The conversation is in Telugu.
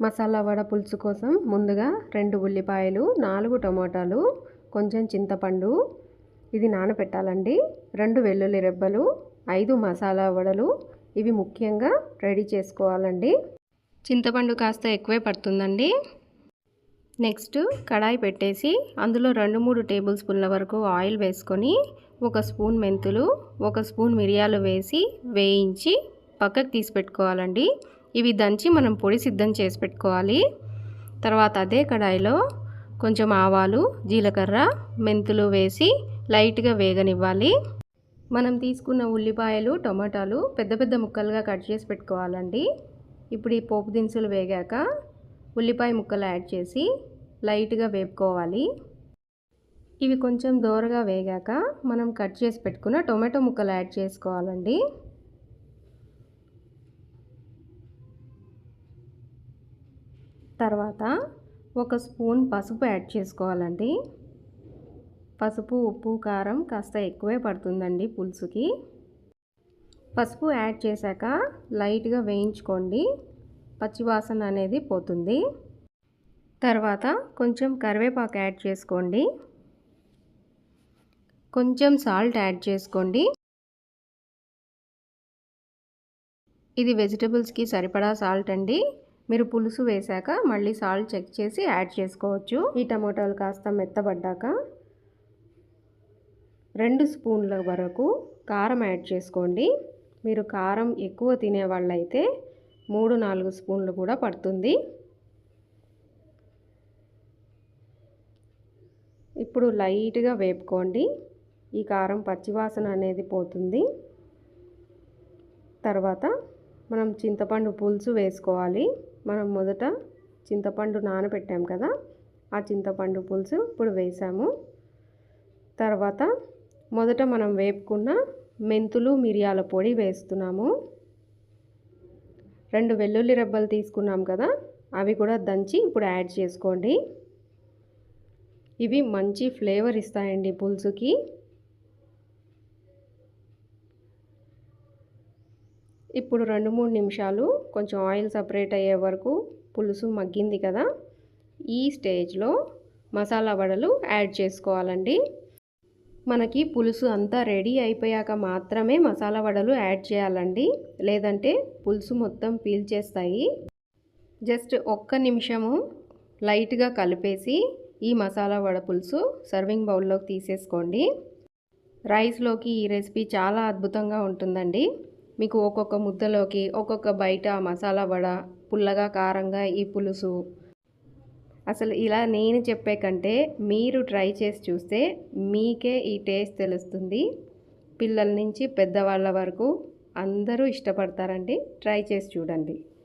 మసాలా వడ పులుసు కోసం ముందుగా రెండు ఉల్లిపాయలు నాలుగు టమోటాలు కొంచెం చింతపండు ఇది నానబెట్టాలండి రెండు వెల్లుల్లి రెబ్బలు ఐదు మసాలా వడలు ఇవి ముఖ్యంగా రెడీ చేసుకోవాలండి. చింతపండు కాస్త ఎక్కువే పడుతుందండి. నెక్స్ట్ కడాయి పెట్టేసి అందులో రెండు మూడు టేబుల్ స్పూన్ల వరకు ఆయిల్ వేసుకొని ఒక స్పూన్ మెంతులు ఒక స్పూన్ మిరియాలు వేసి వేయించి పక్కకు తీసి పెట్టుకోవాలండి. ఇవి దంచి మనం పొడి సిద్ధం చేసి పెట్టుకోవాలి. తర్వాత అదే కడాయిలో కొంచెం ఆవాలు జీలకర్ర మెంతులు వేసి లైట్గా వేగనివ్వాలి. మనం తీసుకున్న ఉల్లిపాయలు టమాటాలు పెద్ద పెద్ద ముక్కలుగా కట్ చేసి పెట్టుకోవాలండి. ఇప్పుడు ఈ పోపు దినుసులు వేగాక ఉల్లిపాయ ముక్కలు యాడ్ చేసి లైట్గా వేపుకోవాలి. ఇవి కొంచెం దోరగా వేగాక మనం కట్ చేసి పెట్టుకున్న టొమాటో ముక్కలు యాడ్ చేసుకోవాలండి. తర్వాత ఒక స్పూన్ పసుపు యాడ్ చేసుకోవాలండి. పసుపు ఉప్పు కారం కాస్త ఎక్కువే పడుతుందండి పులుసుకి. పసుపు యాడ్ చేశాక లైట్గా వేయించుకోండి. పచ్చివాసన అనేది పోతుంది. తర్వాత కొంచెం కరివేపాకు యాడ్ చేసుకోండి. కొంచెం సాల్ట్ యాడ్ చేసుకోండి. ఇది వెజిటబుల్స్కి సరిపడా సాల్ట్ అండి. మీరు పులుసు వేశాక మళ్ళీ సాల్ట్ చెక్ చేసి యాడ్ చేసుకోవచ్చు. ఈ టమాటాలు కాస్త మెత్తబడ్డాక రెండు స్పూన్ల వరకు కారం యాడ్ చేసుకోండి. మీరు కారం ఎక్కువ తినే వాళ్ళైతే మూడు నాలుగు స్పూన్లు కూడా పడుతుంది. ఇప్పుడు లైట్గా వేపుకోండి. ఈ కారం పచ్చివాసన అనేది పోతుంది. తర్వాత మనం చింతపండు పులుసు వేసుకోవాలి. మనం మొదట చింతపండు నానబెట్టాం కదా ఆ చింతపండు పులుసు ఇప్పుడు వేసాము. తర్వాత మొదట మనం వేపుకున్న మెంతులు మిరియాల పొడి వేస్తున్నాము. రెండు వెల్లుల్లి రెబ్బలు తీసుకున్నాం కదా అవి కూడా దంచి ఇప్పుడు యాడ్ చేసుకోండి. ఇవి మంచి ఫ్లేవర్ ఇస్తాయండి పులుసుకి. ఇప్పుడు రెండు మూడు నిమిషాలు కొంచెం ఆయిల్ సపరేట్ అయ్యే వరకు పులుసు మగ్గింది కదా. ఈ స్టేజ్లో మసాలా వడలు యాడ్ చేసుకోవాలండి. మనకి పులుసు అంతా రెడీ అయిపోయాక మాత్రమే మసాలా వడలు యాడ్ చేయాలండి. లేదంటే పులుసు మొత్తం పీల్చేస్తాయి జస్ట్ ఒక్క నిమిషము లైట్గా కలిపేసి ఈ మసాలా వడ పులుసు సర్వింగ్ బౌల్లోకి తీసేసుకోండి. రైస్లోకి ఈ రెసిపీ చాలా అద్భుతంగా ఉంటుందండి. మీకు ఒక్కొక్క ముద్దలోకి ఒక్కొక్క బయట మసాలా వడ పుల్లగా కారంగా ఈ పులుసు. అసలు ఇలా నేను చెప్పే కంటే మీరు ట్రై చేసి చూస్తే మీకే ఈ టేస్ట్ తెలుస్తుంది. పిల్లల నుంచి పెద్దవాళ్ళ వరకు అందరూ ఇష్టపడతారండి. ట్రై చేసి చూడండి.